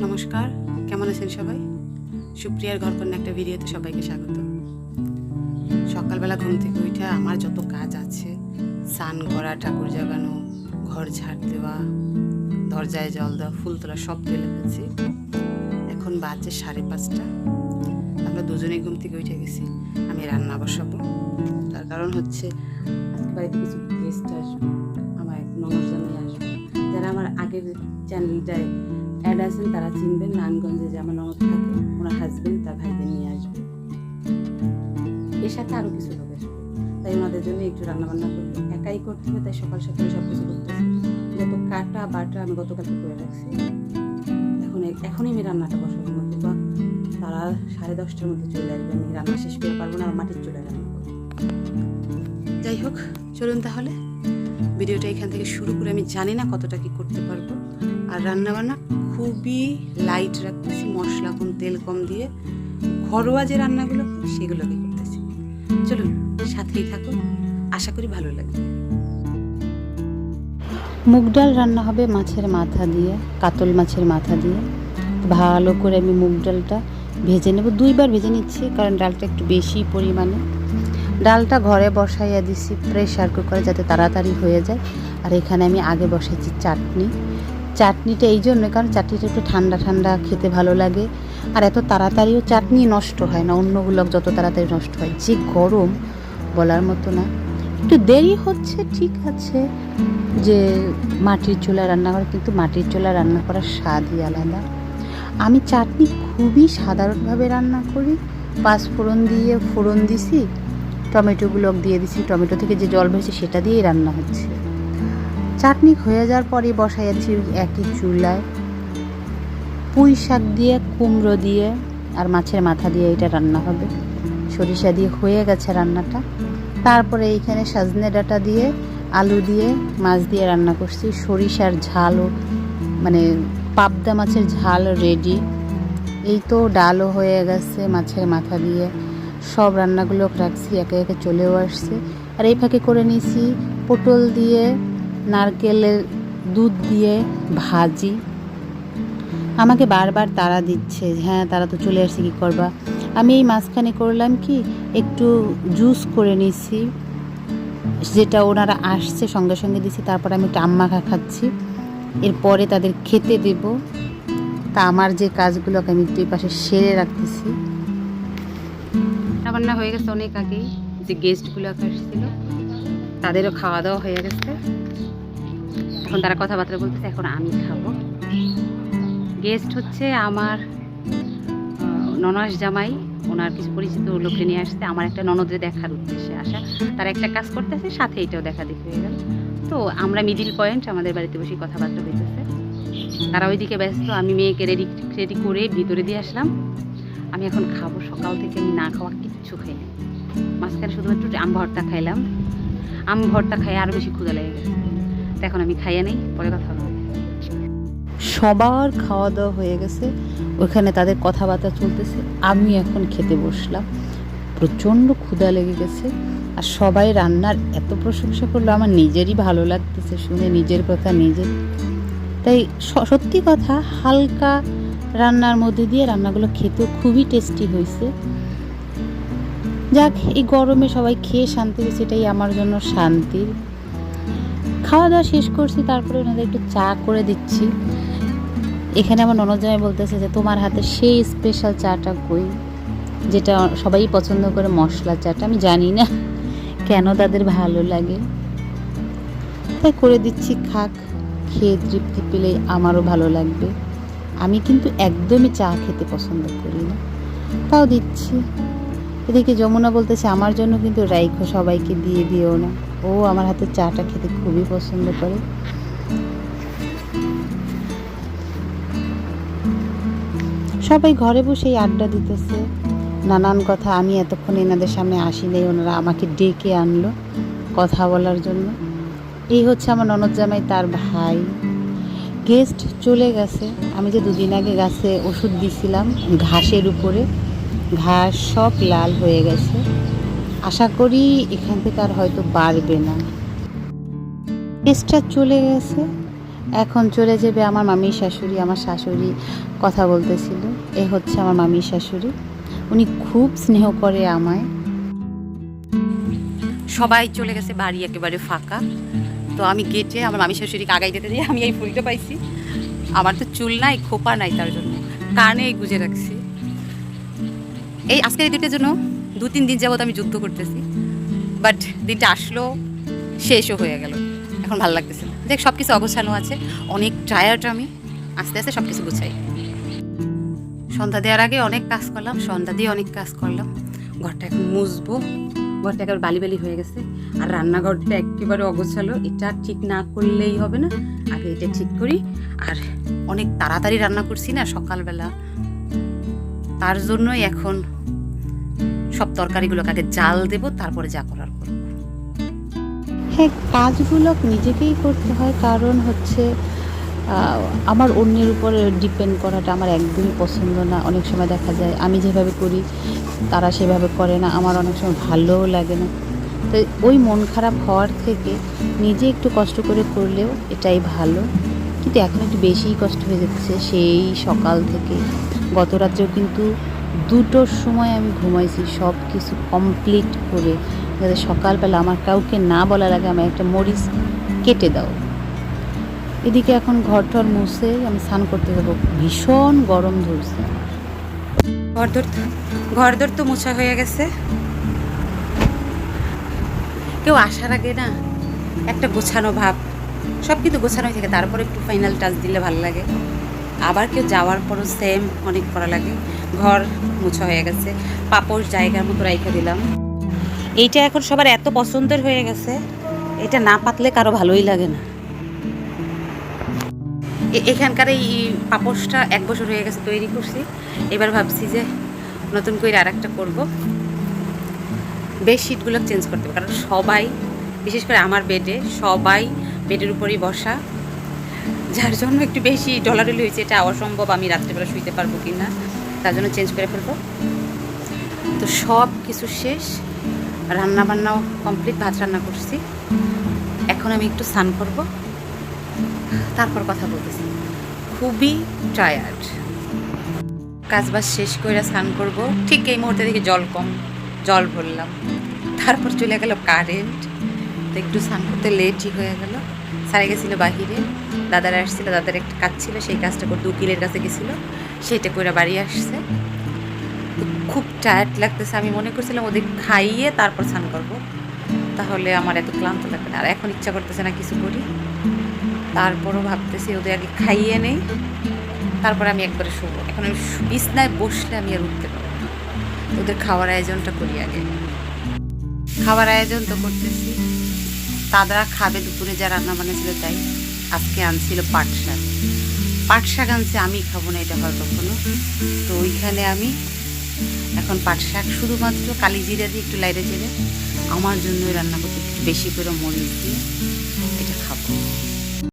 নমস্কার, কেমন আছেন সবাই? সুপ্রিয়ার ঘর কন্যা একটা ভিডিওতে সবাইকে স্বাগত। সকালবেলা ঘুম থেকে উঠে আমার যত কাজ আছে, স্নান করা, ঠাকুর জাগানো, ঘর ঝাড় দেওয়া, দরজায় জল দেওয়া, ফুল তোলা সব তুলে ফেলছি। এখন বাজে সাড়ে পাঁচটা। আমরা দুজনেই ঘুম থেকে উঠে গেছি। আমি রান্না বসাবো। তার কারণ হচ্ছে, আজকে বাড়িতে কিছু গেস্ট আসবে। আমার এক জামাই আসবে। যারা আমার আগের চ্যানেলটায় অ্যাড আছেন তারা চিনবেন নারায়ণগঞ্জে যে আমার ননদ থাকে, ওনার হাজবেন্ড তার ভাইদের নিয়ে আসবে। এর সাথে আরও কিছু লোক আসবে তাই ওনাদের জন্য একটু রান্নাবান্না করতে একাই করতে হবে, তাই সকাল সকালে সব কিছু করতেছি যত কাটা বাটা আমি গতকালকে করে রাখছি। এখন এখনই আমি রান্নাটা বসাবো। নতুবা তারা সাড়ে দশটার মধ্যে চলে আসবে, আমি রান্না শেষ করে পারব না আর মাটির চলে রান্না করব। যাই হোক, চলুন তাহলে। ভিডিওটা এখান থেকে শুরু করে আমি জানি না কতটা কি করতে পারব। আর রান্না বান্না খুবই লাইট রাখতেছি, মশলা কম, তেল কম দিয়ে। ঘরোয়া যে রান্নাগুলো, সেগুলোকে করতেছি। চলুন, সাথেই থাকুন। আশা করি ভালো লাগবে। মুগ ডাল রান্না হবে মাছের মাথা দিয়ে, কাতল মাছের মাথা দিয়ে। ভালো করে আমি মুগ ডালটা ভেজে নেব। দুইবার ভেজে নিচ্ছি, কারণ ডালটা একটু বেশি পরিমাণে। ডালটা ঘরে বসাইয়া দিছি প্রেশার কুকারে যাতে তাড়াতাড়ি হয়ে যায়। আর এখানে আমি আগে বসাইছি চাটনি। চাটনিটা এই জন্য, কারণ চাটনিটা একটু ঠান্ডা ঠান্ডা খেতে ভালো লাগে। আর এত তাড়াতাড়িও চাটনি নষ্ট হয় না অন্যগুলো যত তাড়াতাড়ি নষ্ট হয়। যে গরম বলার মতো না। একটু দেরি হচ্ছে, ঠিক আছে, যে মাটির চুলা রান্না করে, কিন্তু মাটির চুলা রান্না করার স্বাদই আলাদা। আমি চাটনি খুবই সাধারণভাবে রান্না করি। পাঁচ ফোড়ন দিয়ে ফোড়ন দিছি টমেটোগুলো দিয়ে দিছি, টমেটো থেকে যে জল বেরোচ্ছে সেটা দিয়েই রান্না হচ্ছে। চাটনি হয়ে যাওয়ার পরে বসাই যাচ্ছি একই চুলায়। পুঁই শাক দিয়ে, কুমড়ো দিয়ে আর মাছের মাথা দিয়ে এটা রান্না হবে। সরিষা দিয়ে হয়ে গেছে রান্নাটা। তারপরে এইখানে সাজনে ডাঁটা দিয়ে, আলু দিয়ে, মাছ দিয়ে রান্না করছি। সরিষার ঝালও মানে পাবদা মাছের ঝাল রেডি এই তো ডালও হয়ে গেছে মাছের মাথা দিয়ে। সব রান্নাগুলো রাখছি, একে একে চলেও আসছে। আর এই ফাঁকে করে নিয়েছি পটল দিয়ে নারকেলের দুধ দিয়ে ভাজি। আমাকে বারবার তারা দিচ্ছে হ্যাঁ তারা তো চলে আসছে, কী করবা? আমি এই মাঝখানে করলাম কি, একটু জুস করে নিছি। যেটা ওনারা আসছে, সঙ্গে সঙ্গে দিছি, তারপর আমি একটু আম্মাখা খাচ্ছি। এরপরে তাদের খেতে দেব। তা আমার যে কাজগুলোকে আমি একটু পাশে সেরে রাখতেছি। রান্না হয়ে গেছে অনেক আগেই, যে গেস্টগুলো আসছিল। তাদেরও খাওয়া দাওয়া হয়ে গেছে। এখন তারা কথাবার্তা বলতেছে, এখন আমি খাব। গেস্ট হচ্ছে আমার ননাস জামাই। ওনার কিছু পরিচিত লোককে নিয়ে আসছে। আমার একটা ননদরে দেখার উদ্দেশ্যে আসা। তারা একটা কাজ করতেছে, সাথে এটাও দেখা দেখি হয়ে গেল। তো আমরা মিডিল পয়েন্ট আমাদের বাড়িতে বসে কথাবার্তা হইতেছে। তারা ওইদিকে ব্যস্ত। আমি মেয়েকে রেডি রেডি করে ভিতরে দিয়ে আসলাম। আমি এখন খাব। সকাল থেকে আমি না খাওয়া কিচ্ছু খাই না মাঝখানে শুধুমাত্র আম ভর্তা খাইলাম। আম ভর্তা খাই আরও বেশি ক্ষুদা লেগে গেছে তো এখন আমি খাইয়ে নেই, পরে কথা হবে। সবার খাওয়া দাওয়া হয়ে গেছে, ওখানে তাদের কথাবার্তা চলতেছে, আমি এখন খেতে বসলাম। প্রচণ্ড ক্ষুধা লেগে গেছে, আর সবাই রান্নার এত প্রশংসা করল, আমার নিজেরই ভালো লাগতেছে শুনে, নিজের কথা নিজে তাই সত্যি কথা, হালকা রান্নার মধ্যে দিয়ে রান্নাগুলো খেতেও খুবই টেস্টি হয়েছে। যাক, এই গরমে সবাই খেয়ে শান্তি পেয়েছে এটাই আমার জন্য শান্তির খাওয়া দাওয়া শেষ করছি, তারপরে ওনাদের একটু চা করে দিচ্ছি। এখানে আমার ননদ জামাই বলতেছে যে, তোমার হাতে সেই স্পেশাল চাটা কই? যেটা সবাই পছন্দ করে, মশলা চাটা, আমি জানি না কেন তাদের ভালো লাগে। তাই করে দিচ্ছি, খাক, খেয়ে তৃপ্তি পেলেই আমারও ভালো লাগবে। আমি কিন্তু একদমই চা খেতে পছন্দ করি না। তাও দিচ্ছি। এদিকে যমুনা বলতেছে, আমার জন্য কিন্তু রাইখো সবাইকে দিয়ে দিও না। ও আমার হাতে চাটা খেতে খুবই পছন্দ করে। সবাই ঘরে বসেই আড্ডা দিতেছে। নানান কথা, আমি এতক্ষণ এনাদের সামনে আসি নাই, ওনারা আমাকে ডেকে আনলো কথা বলার জন্য। এই হচ্ছে আমার ননদ জামাই, তার ভাই। গেস্ট চলে গেছে। আমি যে দুদিন আগে গাছে ওষুধ দিছিলাম ঘাসের উপরে ঘাস সব লাল হয়ে গেছে। আশা করি এখান থেকে আর হয়তো বাড়বে না। গেস্টটা চলে গেছে। এখন চলে যাবে আমার মামির শাশুড়ি, আমার শাশুড়ি কথা বলতেছিল। এ হচ্ছে আমার মামির শাশুড়ি। উনি খুব স্নেহ করে আমায়। সবাই চলে গেছে, বাড়ি একেবারে ফাঁকা। তো আমি গেটে আমার মামি শাশুড়িকে আগাই যেতে দিয়ে আমি এই ফুলটা পাইছি। আমার তো চুল নাই, খোপা নাই তার জন্য। কানে গুজে রাখছি। এই আজকের এই দুটোর জন্য দু, তিন দিন যাবত আমি যুদ্ধ করতেছি। বাট দিনটা আসলো, শেষও হয়ে গেল। এখন ভালো লাগতেছে দেখ সব কিছু অগোছানো আছে। অনেক টায়ার্ড আমি। আস্তে আস্তে সব কিছু গুছাই। সন্ধ্যা দেওয়ার আগে অনেক কাজ করলাম। সন্ধ্যা দিয়ে অনেক কাজ করলাম। ঘরটা এখন মুছবো। ঘরটা একেবারে বালি বালি হয়ে গেছে। আর রান্নাঘরটা একেবারে অগোছালো। এটা ঠিক না করলেই হবে না। আগে এটা ঠিক করি। আর অনেক তাড়াতাড়ি রান্না করছি না সকালবেলা। তার জন্যই এখন সব তরকারিগুলোকে আগে জাল দেব, তারপরে যা করার করব। হ্যাঁ কাজগুলো নিজেকেই করতে হয়, কারণ হচ্ছে আমার অন্যের উপরে ডিপেন্ড করাটা আমার একদমই পছন্দ না। অনেক সময় দেখা যায়, আমি যেভাবে করি, তারা সেভাবে করে না, আমার অনেক সময় ভালোও লাগে না। তো ওই মন খারাপ হওয়ার থেকে নিজে একটু কষ্ট করে করলেও এটাই ভালো। কিন্তু এখন একটু বেশিই কষ্ট হয়ে যাচ্ছে, সেই সকাল থেকে। গত রাত্রেও কিন্তু দুটোর সময় আমি ঘুমাইছি সব কিছু কমপ্লিট করে। যাতে সকালবেলা আমার কাউকে না বলার আগে আমার একটা মরিচ কেটে দাও। এদিকে এখন ঘর টর মুছে আমি স্নান করতে যাব। ভীষণ গরম ধরছে। ঘরদোর ঘরদোর তো মোছা হয়ে গেছে। কেউ আসার আগে না একটা গোছানো ভাব। সব কিন্তু গোছানো হয়ে থাকে, তারপরে একটু ফাইনাল টাচ দিলে ভালো লাগে। আবার কেউ যাওয়ার পরও সেম অনেক করা লাগে। ঘর মোছা হয়ে গেছে। পাপড় জায়গার মতো রাইখে দিলাম। এইটা এখন সবার এত পছন্দের হয়ে গেছে, এটা না পাতলে কারও ভালোই লাগে না। এখানকার এই পাপোশটা এক বছর হয়ে গেছে তৈরি করছি। এবার ভাবছি যে নতুন করে আর একটা করব। বেডশিটগুলো চেঞ্জ করতে হবে, কারণ সবাই, বিশেষ করে আমার বেডে, সবাই বেডের উপরেই বসা। যার জন্য একটু বেশি ডলাডলি হয়েছে, এটা অসম্ভব, আমি রাত্রেবেলা শুইতে পারব কি না, তার জন্য চেঞ্জ করে ফেলব। তো সব কিছু শেষ রান্না বান্নাও কমপ্লিট ভাত রান্না করছি। এখন আমি একটু স্নান করব, তারপর কথা বলতেছি। খুবই টায়ার্ড কাজ বাজ শেষ করে স্নান করব, ঠিক এই মুহূর্তে দেখি জল কম, জল ভরলাম। তারপর চলে গেল কারেন্ট তো একটু স্নান করতে লেটই হয়ে গেল। সারে গেছিল বাহিরে। দাদারা আসছিল দাদার একটা কাজ ছিল, সেই কাজটা করতে উকিলের কাছে গেছিল, সেইটা করে বাড়ি আসছে। খুব টায়ার্ড লাগতেছে, আমি মনে করছিলাম ওদের খাইয়ে তারপর স্নান করব। তাহলে আমার এত ক্লান্ত লাগবে না, আর এখন ইচ্ছা করতেছে না কিছু করি। তারপরও ভাবতেছি ওদের আগে খাইয়ে নেই, তারপর আমি একবারে শুবো। এখন আমি বিছনায় বসলে আমি আর উঠতে পারব ওদের খাওয়ার আয়োজনটা করি আগে। খাবার আয়োজন তো করতেছি। দাদারা খাবে দুপুরে, যা রান্না বানিয়েছিল তাই। আজকে আনছিল পাট শাক। পাট শাক আনছে, আমি খাব না, এটা হয় কখনো। তো ওইখানে আমি এখন পাট শাক শুধুমাত্র কালি জিরা দিয়ে একটু লাইটে জিরে। আমার জন্যই রান্না করতে একটু বেশি করে মরিচ দিয়ে এটা খাব।